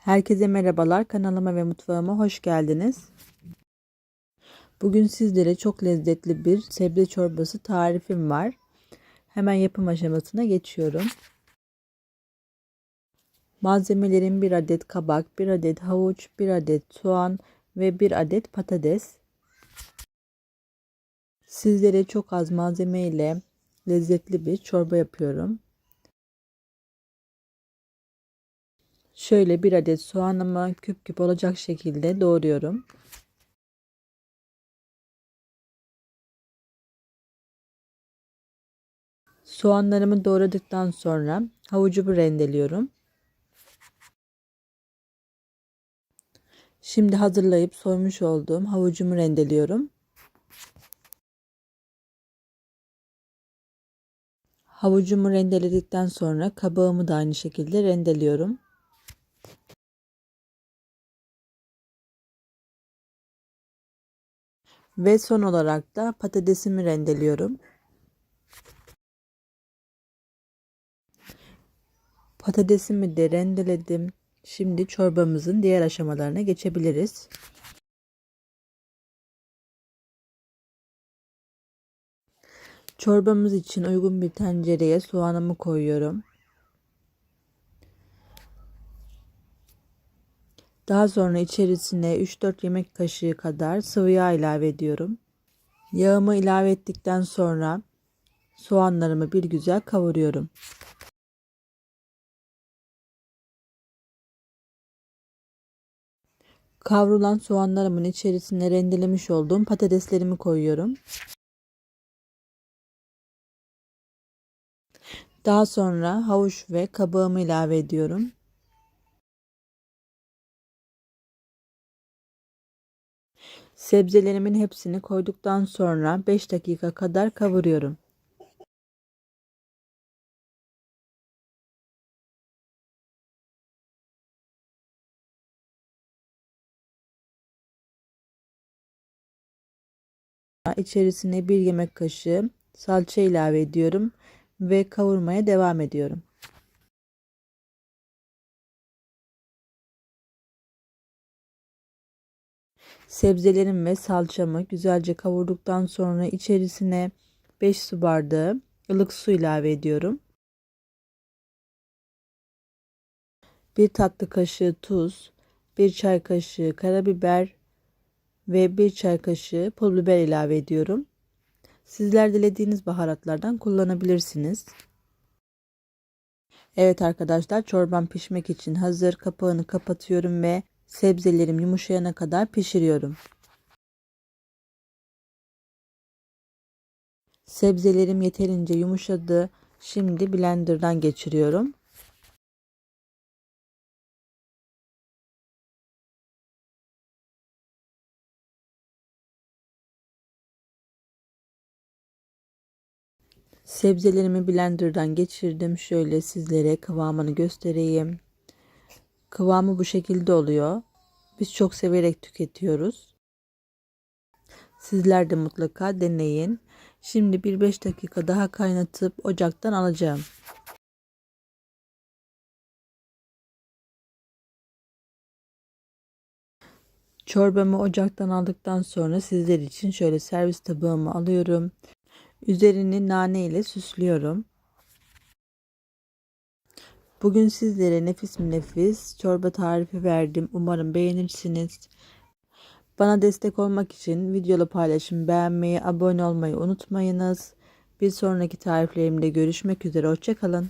Herkese merhabalar. Kanalıma ve mutfağıma hoş geldiniz. Bugün sizlere çok lezzetli bir sebze çorbası tarifim var. Hemen yapım aşamasına geçiyorum. Malzemelerim 1 adet kabak, 1 adet havuç, 1 adet soğan ve 1 adet patates. Sizlere çok az malzeme ile lezzetli bir çorba yapıyorum. Şöyle bir adet soğanımı küp küp olacak şekilde doğruyorum. Soğanlarımı doğradıktan sonra havucumu rendeliyorum. Şimdi hazırlayıp soymuş olduğum havucumu rendeliyorum. Havucumu rendeledikten sonra kabağımı da aynı şekilde rendeliyorum. Ve son olarak da patatesimi rendeliyorum. Patatesimi de rendeledim. Şimdi çorbamızın diğer aşamalarına geçebiliriz. Çorbamız için uygun bir tencereye soğanımı koyuyorum. Daha sonra içerisine 3-4 yemek kaşığı kadar sıvı yağ ilave ediyorum. Yağımı ilave ettikten sonra soğanlarımı bir güzel kavuruyorum. Kavrulan soğanlarımın içerisine rendelemiş olduğum patateslerimi koyuyorum. Daha sonra havuç ve kabağımı ilave ediyorum. Sebzelerimin hepsini koyduktan sonra 5 dakika kadar kavuruyorum. İçerisine bir yemek kaşığı salça ilave ediyorum ve kavurmaya devam ediyorum. Sebzelerim ve salçamı güzelce kavurduktan sonra içerisine 5 su bardağı ılık su ilave ediyorum. 1 tatlı kaşığı tuz, 1 çay kaşığı karabiber ve 1 çay kaşığı pul biber ilave ediyorum. Sizler dilediğiniz baharatlardan kullanabilirsiniz. Evet arkadaşlar çorbam pişmek için hazır. Kapağını kapatıyorum ve sebzelerim yumuşayana kadar pişiriyorum. Sebzelerim yeterince yumuşadı. Şimdi blenderdan geçiriyorum. Sebzelerimi blenderdan geçirdim. Şöyle sizlere kıvamını göstereyim. Kıvamı bu şekilde oluyor. Biz çok severek tüketiyoruz. Sizler de mutlaka deneyin. Şimdi bir 5 dakika daha kaynatıp ocaktan alacağım. Çorbamı ocaktan aldıktan sonra sizler için şöyle servis tabağımı alıyorum. Üzerini nane ile süslüyorum. Bugün sizlere nefis mi nefis çorba tarifi verdim. Umarım beğenirsiniz. Bana destek olmak için videolu paylaşım beğenmeyi, abone olmayı unutmayınız. Bir sonraki tariflerimde görüşmek üzere. Hoşçakalın.